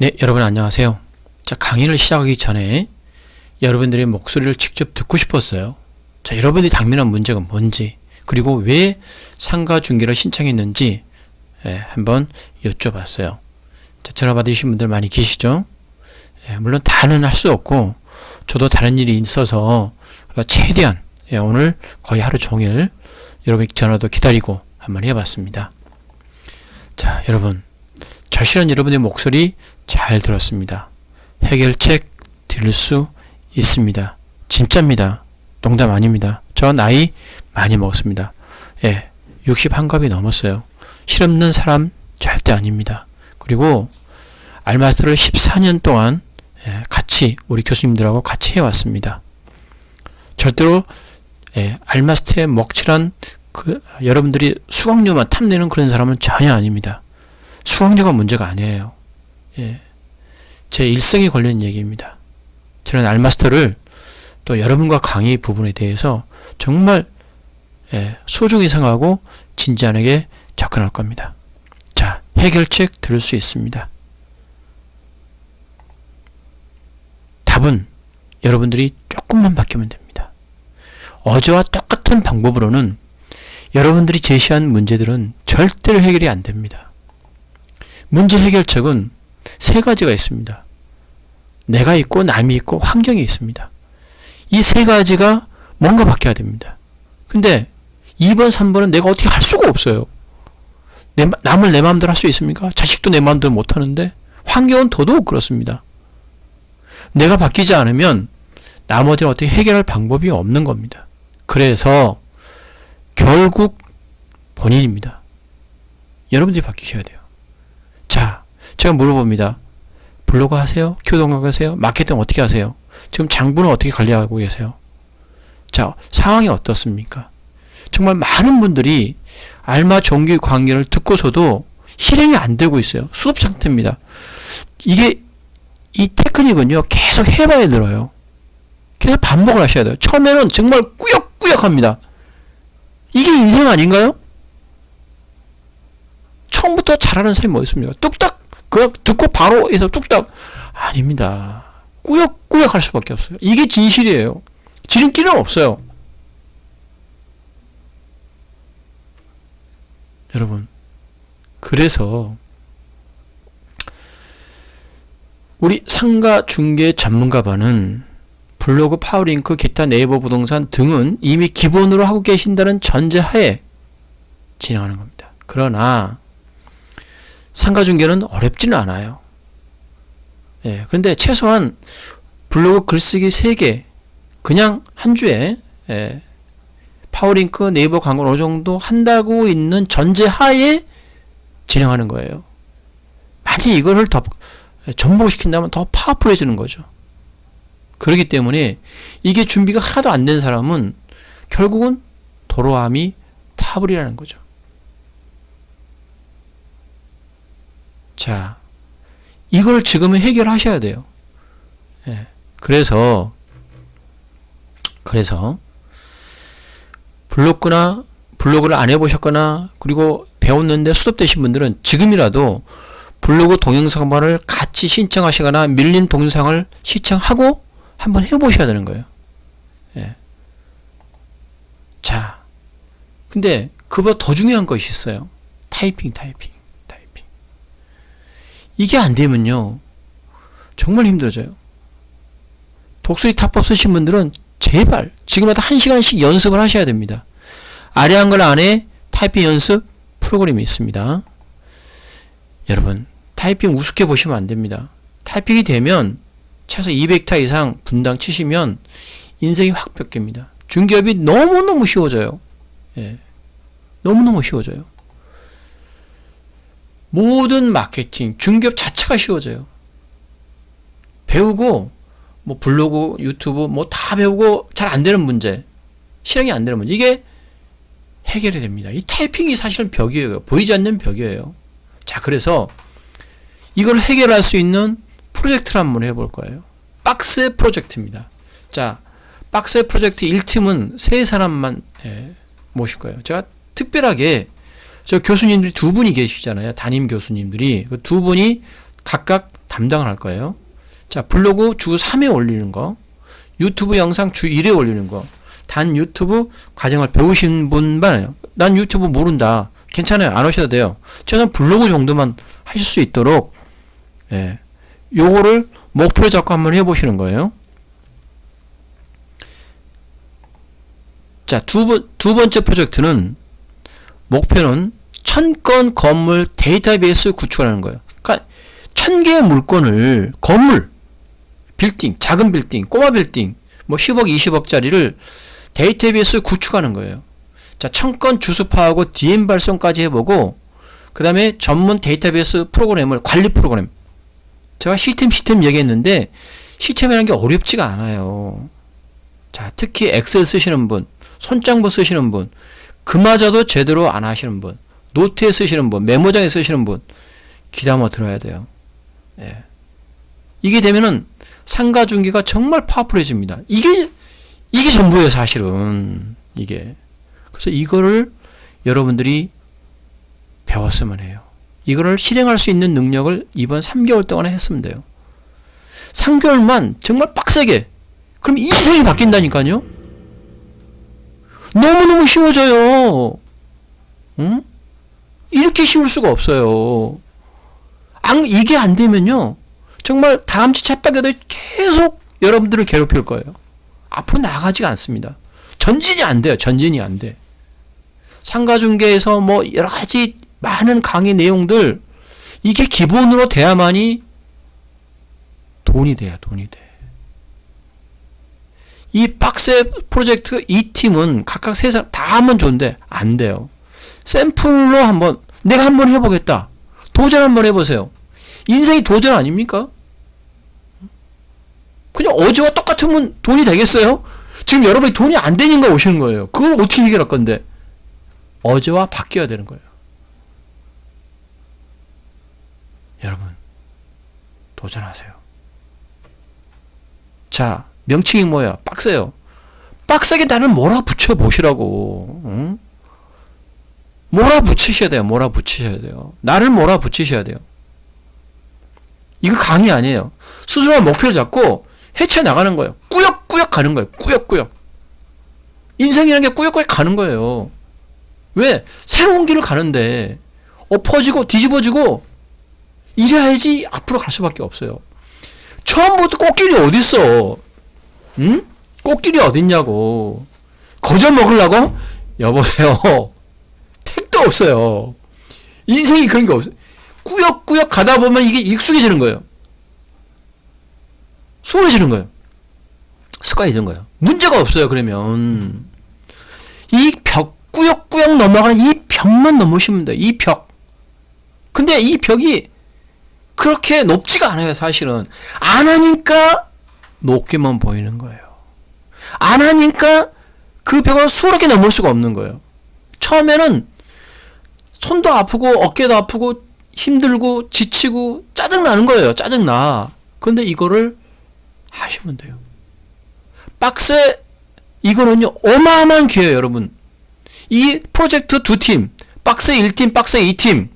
네, 여러분 안녕하세요. 자, 강의를 시작하기 전에 여러분들의 목소리를 직접 듣고 싶었어요. 자, 여러분들이 당면한 문제가 뭔지, 그리고 왜 상가 중개를 신청했는지 예, 한번 여쭤봤어요. 자, 전화 받으신 분들 많이 계시죠? 예, 물론 다는 할 수 없고, 저도 다른 일이 있어서 최대한 예, 오늘 거의 하루 종일 여러분 전화도 기다리고 한번 해봤습니다. 자, 여러분. 절실한 여러분의 목소리 잘 들었습니다. 해결책 들을 수 있습니다. 진짜입니다. 농담 아닙니다. 저 나이 많이 먹었습니다. 예, 60 한갑이 넘었어요. 실없는 사람 절대 아닙니다. 그리고 알마스터를 14년 동안 예, 같이 우리 교수님들하고 같이 해왔습니다. 절대로 예, 알마스터에 먹칠한 그 여러분들이 수강료만 탐내는 그런 사람은 전혀 아닙니다. 수강료가 문제가 아니에요. 예. 제 일생에 걸린 얘기입니다. 저는 알마스터를 또 여러분과 강의 부분에 대해서 정말 예, 소중히 생각하고 진지하게 접근할 겁니다. 자, 해결책 들을 수 있습니다. 답은 여러분들이 조금만 바뀌면 됩니다. 어제와 똑같은 방법으로는 여러분들이 제시한 문제들은 절대로 해결이 안 됩니다. 문제 해결책은 세 가지가 있습니다. 내가 있고 남이 있고 환경이 있습니다. 이 세 가지가 뭔가 바뀌어야 됩니다. 근데 2번, 3번은 내가 어떻게 할 수가 없어요. 내, 남을 내 마음대로 할 수 있습니까? 자식도 내 마음대로 못 하는데 환경은 더더욱 그렇습니다. 내가 바뀌지 않으면 나머지는 어떻게 해결할 방법이 없는 겁니다. 그래서 결국 본인입니다. 여러분들이 바뀌셔야 돼요. 자, 제가 물어봅니다. 블로그 하세요? 교동학 하세요? 마케팅 어떻게 하세요? 지금 장부는 어떻게 관리하고 계세요? 자, 상황이 어떻습니까? 정말 많은 분들이 알마 정규 관계를 듣고서도 실행이 안 되고 있어요. 수업 상태입니다. 이게 이 테크닉은요, 계속 해봐야 들어요. 계속 반복을 하셔야 돼요. 처음에는 정말 꾸역꾸역 합니다. 이게 인생 아닌가요? 처음부터 잘하는 사람이 뭐 있습니까? 뚝딱 그냥 듣고 바로 해서 뚝딱 아닙니다. 꾸역꾸역 할 수밖에 없어요. 이게 진실이에요. 지름길은 없어요. 여러분 그래서 우리 상가 중개 전문가반은 블로그, 파워링크, 기타 네이버 부동산 등은 이미 기본으로 하고 계신다는 전제하에 진행하는 겁니다. 그러나 상가 중개는 어렵지는 않아요. 예, 그런데 최소한 블로그 글쓰기 3개 그냥 한 주에 예, 파워링크 네이버 광고를 어느 정도 한다고 있는 전제 하에 진행하는 거예요. 만약 이거를 더 접목시킨다면 더 파워풀해지는 거죠. 그렇기 때문에 이게 준비가 하나도 안 된 사람은 결국은 도로함이 타불이라는 거죠. 자, 이걸 지금은 해결하셔야 돼요. 예. 그래서, 그래서, 블로그나, 블로그를 안 해보셨거나, 그리고 배웠는데 수업되신 분들은 지금이라도 블로그 동영상반을 같이 신청하시거나 밀린 동영상을 시청하고 한번 해보셔야 되는 거예요. 예. 자, 근데 그보다 더 중요한 것이 있어요. 타이핑, 타이핑. 이게 안 되면요. 정말 힘들어져요. 독수리 탑법 쓰신 분들은 제발 지금마다 한 시간씩 연습을 하셔야 됩니다. 아래 한글 안에 타이핑 연습 프로그램이 있습니다. 여러분, 타이핑 우습게 보시면 안 됩니다. 타이핑이 되면 최소 200타 이상 분당 치시면 인생이 확 바뀝니다. 중기업이 너무너무 쉬워져요. 예. 너무너무 쉬워져요. 모든 마케팅, 중기업 자체가 쉬워져요. 배우고, 뭐 블로그, 유튜브, 뭐 다 배우고 잘 안 되는 문제, 실행이 안 되는 문제, 이게 해결이 됩니다. 이 타이핑이 사실은 벽이에요. 보이지 않는 벽이에요. 자, 그래서 이걸 해결할 수 있는 프로젝트를 한번 해볼 거예요. 박스 프로젝트입니다. 자, 박스 프로젝트 1팀은 세 사람만 예, 모실 거예요. 제가 특별하게 저 교수님들이 두 분이 계시잖아요. 담임 교수님들이 그 두 분이 각각 담당을 할 거예요. 자, 블로그 주 3회 올리는 거, 유튜브 영상 주 1회 올리는 거, 단 유튜브 과정을 배우신 분만, 난 유튜브 모른다. 괜찮아요. 안 하셔도 돼요. 저는 블로그 정도만 하실 수 있도록, 예. 요거를 목표 잡고 한번 해보시는 거예요. 자, 두, 번, 두 번째 프로젝트는 목표는 천건 건물 데이터베이스 구축하는 거예요. 그러니까 천 개의 물건을 건물, 빌딩, 작은 빌딩, 꼬마 빌딩, 뭐 10억, 20억짜리를 데이터베이스 구축하는 거예요. 자, 천 건 주습화하고 DM 발송까지 해보고 그 다음에 전문 데이터베이스 프로그램을 관리 프로그램. 제가 시스템 시스템 얘기했는데 시스템이라는 게 어렵지가 않아요. 자, 특히 엑셀 쓰시는 분, 손장부 쓰시는 분, 그마저도 제대로 안 하시는 분, 노트에 쓰시는 분, 메모장에 쓰시는 분, 귀담아 들어야 돼요. 예. 이게 되면은 상가 중개가 정말 파워풀해집니다. 이게 이게 전부예요, 사실은. 이게. 그래서 이거를 여러분들이 배웠으면 해요. 이거를 실행할 수 있는 능력을 이번 3개월 동안에 했으면 돼요. 3개월만 정말 빡세게. 그럼 인생이 바뀐다니까요? 너무너무 쉬워져요. 응? 이렇게 쉬울 수가 없어요. 안, 이게 안 되면요. 정말 주 채박에도 계속 여러분들을 괴롭힐 거예요. 앞으로 나가지가 않습니다. 전진이 안 돼요. 전진이 안 돼. 상가중개에서 뭐 여러 가지 많은 강의 내용들 이게 기본으로 돼야만이 돈이 돼야 돈이 돼. 이 빡세 프로젝트 이 팀은 각각 세 사람 다 하면 좋은데 안 돼요. 샘플로 한번 내가 한번 해보겠다. 도전 한번 해보세요. 인생이 도전 아닙니까? 그냥 어제와 똑같으면 돈이 되겠어요? 지금 여러분이 돈이 안 되니까 오시는 거예요. 그걸 어떻게 해결할 건데? 어제와 바뀌어야 되는 거예요. 여러분, 도전하세요. 자, 명칭이 뭐야? 빡세요. 빡세게 나를 몰아붙여 보시라고. 응? 몰아붙이셔야 돼요. 몰아붙이셔야 돼요. 나를 몰아붙이셔야 돼요. 이거 강의 아니에요. 스스로 목표를 잡고 헤쳐나가는 거예요. 꾸역꾸역 가는 거예요. 꾸역꾸역. 인생이라는 게 꾸역꾸역 가는 거예요. 왜? 새로운 길을 가는데 엎어지고 뒤집어지고 이래야지 앞으로 갈 수밖에 없어요. 처음부터 꽃길이 어딨어? 응? 꽃길이 어딨냐고. 거저 먹으려고? 여보세요. 택도 없어요. 인생이 그런 게 없어요. 꾸역꾸역 가다 보면 이게 익숙해지는 거예요. 수월해지는 거예요. 습관이 되는 거예요. 문제가 없어요, 그러면. 이 벽, 꾸역꾸역 넘어가는 이 벽만 넘으시면 돼요. 이 벽. 근데 이 벽이 그렇게 높지가 않아요, 사실은. 안 하니까 높게만 보이는 거예요. 안 하니까 그 벽을 수월하게 넘을 수가 없는 거예요. 처음에는 손도 아프고 어깨도 아프고 힘들고 지치고 짜증나는 거예요. 짜증나. 근데 이거를 하시면 돼요. 박스 이거는요 어마어마한 기회예요 여러분. 이 프로젝트 두 팀 박스 1팀 박스 2팀.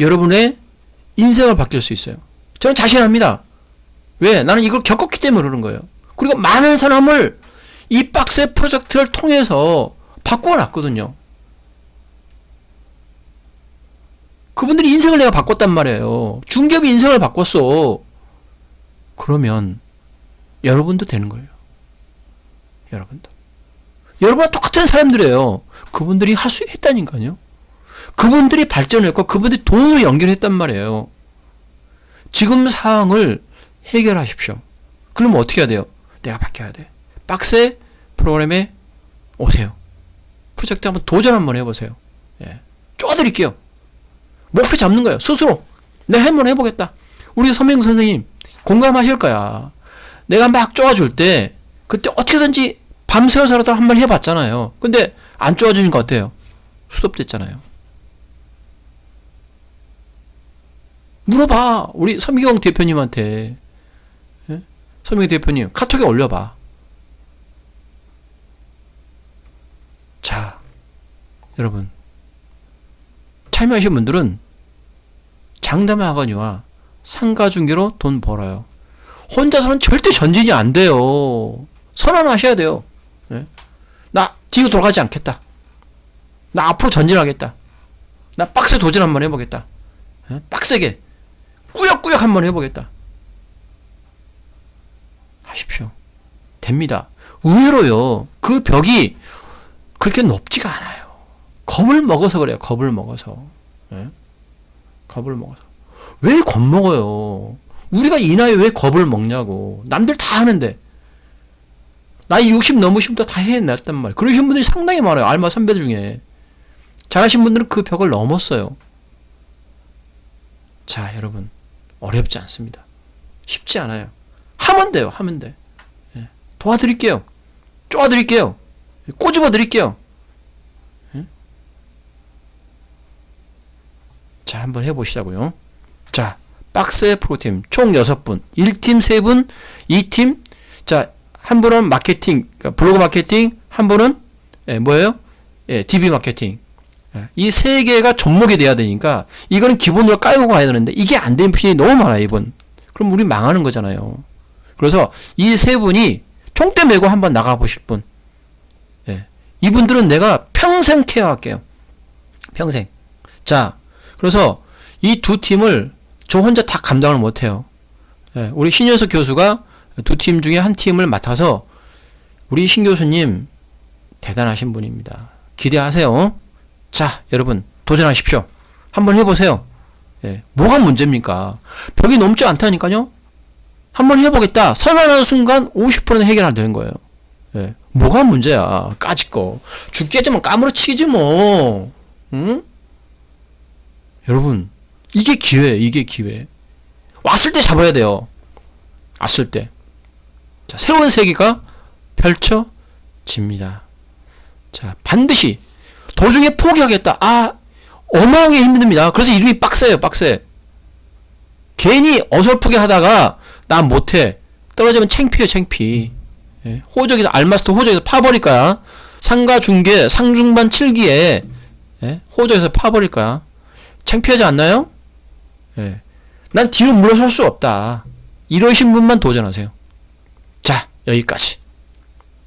여러분의 인생을 바뀔 수 있어요. 저는 자신합니다. 왜? 나는 이걸 겪었기 때문에 그러는 거예요. 그리고 많은 사람을 이 박스 프로젝트를 통해서 바꿔놨거든요 그분들이 인생을 내가 바꿨단 말이에요 중개업이 인생을 바꿨어 그러면 여러분도 되는 거예요. 여러분도. 여러분과 똑같은 사람들이에요. 그분들이 할 수 했다니까요. 그분들이 발전했고 그분들이 돈으로 연결했단 말이에요. 지금 상황을 해결하십시오. 그러면 어떻게 해야 돼요? 내가 바뀌어야 돼. 빡세 프로그램에 오세요. 프로젝트 한번 도전 한번 해보세요. 예. 쪼아드릴게요. 목표 잡는 거예요. 스스로. 내가 한번 해보겠다. 우리 서명 선생님 공감하실 거야. 내가 막 쪼아줄 때 그때 어떻게든지 밤새워서라도 한 번 해봤잖아요. 근데 안 쪼아주니까 어때요? 수습됐잖아요. 물어봐. 우리 서미경 대표님한테. 예? 서미경 대표님 카톡에 올려봐. 자, 여러분 참여하신 분들은 장담하거니와 상가중개로 돈 벌어요. 혼자서는 절대 전진이 안 돼요. 선언하셔야 돼요. 예? 나 뒤로 돌아가지 않겠다. 나 앞으로 전진하겠다. 나 빡세 도전 한번 해보겠다. 예? 빡세게 꾸역꾸역 한번 해보겠다. 하십시오. 됩니다. 의외로요. 그 벽이 그렇게 높지가 않아요. 겁을 먹어서 그래요. 겁을 먹어서. 예? 겁을 먹어서. 왜 겁먹어요? 우리가 이 나이에 왜 겁을 먹냐고. 남들 다 하는데. 나이 60 넘으시면 다 해냈단 말이에요. 그러신 분들이 상당히 많아요. 알마 선배들 중에. 잘하신 분들은 그 벽을 넘었어요. 자, 여러분. 어렵지 않습니다. 쉽지 않아요. 하면 돼요. 하면 돼. 예. 도와드릴게요. 쪼아드릴게요. 꼬집어 드릴게요. 자, 한번 해보시자고요. 자, 박스의 프로팀 총 6분. 1팀 3분, 2팀. 자, 한 분은 마케팅, 그러니까 블로그 마케팅, 한 분은 예, 뭐예요? 예, DB 마케팅. 예, 이세 개가 접목이 돼야 되니까 이거는 기본으로 깔고 가야 되는데 이게 안 되는 분이 너무 많아요, 이분. 그럼 우리 망하는 거잖아요. 그래서 이 세 분이 총대 메고 한번 나가 보실 분. 예. 이분들은 내가 평생 케어할게요. 평생. 자, 그래서 이 두 팀을 저 혼자 다 감당을 못해요. 예, 우리 신현석 교수가 두 팀 중에 한 팀을 맡아서 우리 신 교수님 대단하신 분입니다. 기대하세요. 자, 여러분 도전하십시오. 한번 해보세요. 예, 뭐가 문제입니까? 벽이 넘지 않다니까요. 한번 해보겠다. 선언하는 순간 50%는 해결되는 거예요. 예, 뭐가 문제야? 까짓 거. 죽겠지만 까무러치지 뭐. 응? 여러분, 이게 기회예요. 이게 기회. 왔을 때 잡아야 돼요. 왔을 때. 자, 새로운 세계가 펼쳐집니다. 자, 반드시 도중에 포기하겠다. 아, 어마어마하게 힘듭니다. 그래서 이름이 빡세요, 빡세. 괜히 어설프게 하다가 나 못해. 떨어지면 창피해, 창피. 예, 호적에서 알마스터 호적에서 파버릴 거야. 상가 중계 상중반 7기에 예, 호적에서 파버릴 거야. 창피하지 않나요? 예. 난 뒤로 물러설 수 없다. 이러신 분만 도전하세요. 자, 여기까지.